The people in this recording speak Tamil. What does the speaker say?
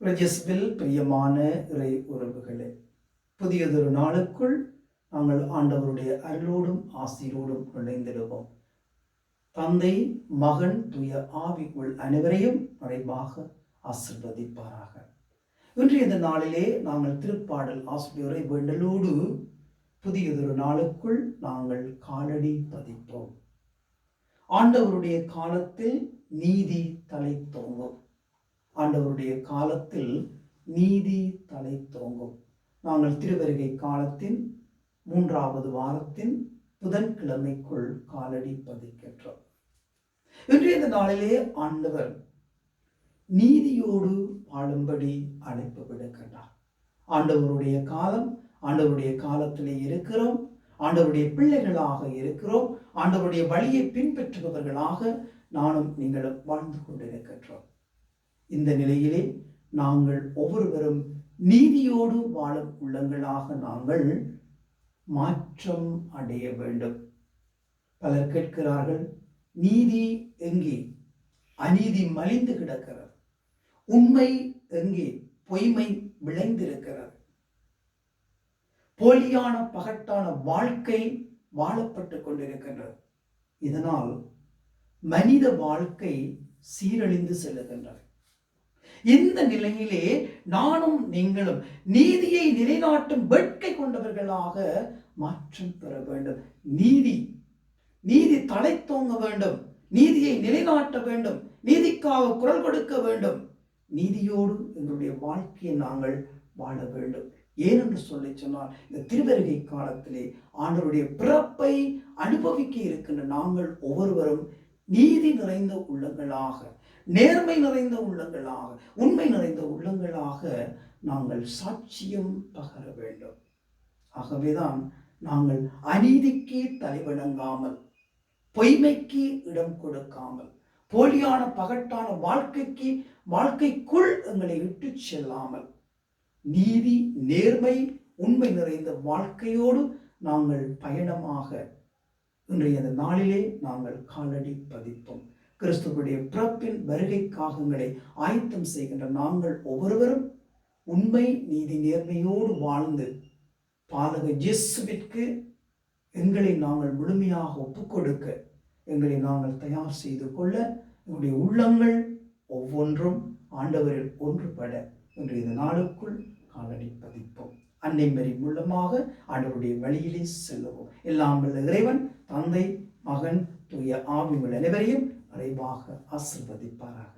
ரஜஸ்பில் பிரியமான இறை உறவுகளே புதியதொரு நாளுக்குள் நாங்கள் ஆண்டவருடைய அருளோடும் ஆசிரியரோடும் நுழைந்திடுவோம். தந்தை மகன் துய ஆவிக்குள் அனைவரையும் மறைவாக ஆசிர்வதிப்பாராக. இன்றைய இந்த நாளிலே நாங்கள் திருப்பாடல் ஆசிரியரை வேண்டலோடு புதியதொரு நாளுக்குள் நாங்கள் காலடி பதிப்போம். ஆண்டவருடைய காலத்தில் நீதி தலை தோங்கும். ஆண்டவருடைய காலத்தில் நீதி தலை தோங்கும் நாங்கள் திருவருகை காலத்தின் மூன்றாவது வாரத்தின் புதன்கிழமைக்குள் காலடி பதிக்கின்றோம். இன்றைய இந்த நாளிலே ஆண்டவர் நீதியோடு வாழும்படி அழைப்பு விடுக்கின்றார். ஆண்டவருடைய காலம் ஆண்டவருடைய காலத்திலே இருக்கிறோம். ஆண்டவருடைய பிள்ளைகளாக இருக்கிறோம். ஆண்டவருடைய வழியை பின்பற்றுபவர்களாக நானும் நீங்களும் வாழ்ந்து கொண்டிருக்கின்றோம். இந்த நிலையிலே நாங்கள் ஒவ்வொருவரும் நீதியோடு வாழும் உள்ளங்களாக நாங்கள் மாற்றம் அடைய வேண்டும். பலர் கேட்கிறார்கள் நீதி எங்கே? அநீதி மலிந்து கிடக்கிறது. உண்மை எங்கே? பொய்மை விளைந்திருக்கிறது. போலியான பகட்டான வாழ்க்கை வாழப்பட்டு கொண்டிருக்கின்றது. இதனால் மனித வாழ்க்கை சீரழிந்து செல்லுகின்றது. இந்த நிலையிலே நானும் நீங்களும் நீதியை நிலைநாட்டும் வேட்கை கொண்டவர்களாக மாற்றம் பெற வேண்டும். நீதி நீதி தலை தோங்க வேண்டும். நீதியை நிலைநாட்ட வேண்டும். நீதிக்காக குரல் கொடுக்க வேண்டும். நீதியோடு எங்களுடைய வாழ்க்கையை நாங்கள் வாழ வேண்டும். ஏனென்று சொல்லி சொன்னால் இந்த திருவருகை காலத்திலே ஆண்டருடைய பிறப்பை அனுபவிக்க இருக்கின்ற நாங்கள் ஒவ்வொருவரும் நீதி நிறைந்த உள்ளங்களாக நேர்மை நிறைந்த உள்ளங்களாக உண்மை நிறைந்த உள்ளங்களாக நாங்கள் சாட்சியம் பகர வேண்டும். ஆகவேதான் நாங்கள் அநீதிக்கு தலைவணங்காமல் பொய்மைக்கு இடம் கொடுக்காமல் போலியான பகட்டான வாழ்க்கைக்கு வாழ்க்கைக்குள் எங்களை இட்டு செல்லாமல் நீதி நேர்மை உண்மை நிறைந்த வாழ்க்கையோடு நாங்கள் பயணமாக இன்றைய இந்த நாளிலே நாங்கள் காலடி பதிப்போம். கிறிஸ்துவனுடைய பிறப்பின் வருகைக்காகங்களை ஆயத்தம் செய்கின்ற நாங்கள் ஒவ்வொருவரும் உண்மை நீதி நேர்மையோடு வாழ்ந்து பாலக ஜெஸ்விற்கு எங்களை நாங்கள் முழுமையாக ஒப்புக்கொடுக்க எங்களை நாங்கள் தயார் செய்து கொள்ள எங்களுடைய உள்ளங்கள் ஒவ்வொன்றும் ஆண்டவரில் ஒன்றுபட இன்று இந்த நாளுக்குள் காலடி பதிப்போம். அன்னை மறி மூலமாக ஆண்டவருடைய வழியிலே செல்லுவோம். எல்லாம் வல்ல இறைவன் தந்தை மகன் தூய ஆவிகள் அனைவரையும் அறைவாக ஆசிர்வதிப்பாராக.